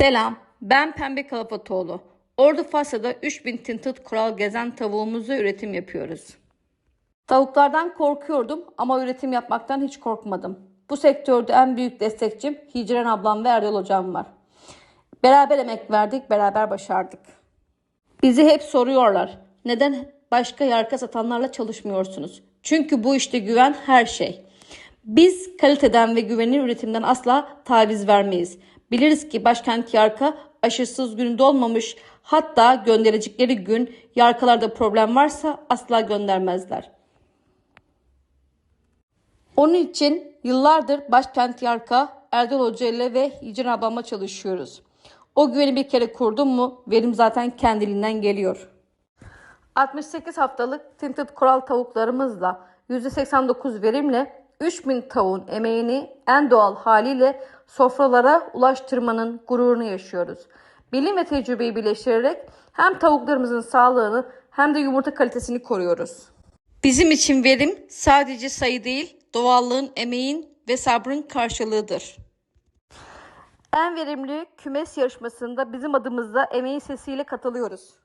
Selam, ben Pembe Kalafatoğlu. Ordu Fasya'da 3000 tinted kural gezen tavuğumuzla üretim yapıyoruz. Tavuklardan korkuyordum ama üretim yapmaktan hiç korkmadım. Bu sektörde en büyük destekçim Hicran ablam ve Erdal hocam var. Beraber emek verdik, beraber başardık. Bizi hep soruyorlar. Neden başka yarka satanlarla çalışmıyorsunuz? Çünkü bu işte güven her şey. Biz kaliteden ve güvenilir üretimden asla taviz vermeyiz. Biliriz ki başkent yarka aşısız gününde olmamış hatta gönderecekleri gün yarkalarda problem varsa asla göndermezler. Onun için yıllardır başkent yarka Erdal Hoca ile ve Hicran ablamla çalışıyoruz. O güveni bir kere kurdum mu verim zaten kendiliğinden geliyor. 68 haftalık tinted koral tavuklarımızla %89 verimle 3000 tavuğun emeğini en doğal haliyle sofralara ulaştırmanın gururunu yaşıyoruz. Bilim ve tecrübeyi birleştirerek hem tavuklarımızın sağlığını hem de yumurta kalitesini koruyoruz. Bizim için verim sadece sayı değil, doğallığın, emeğin ve sabrın karşılığıdır. En verimli kümes yarışmasında bizim adımızda emeğin sesiyle katılıyoruz.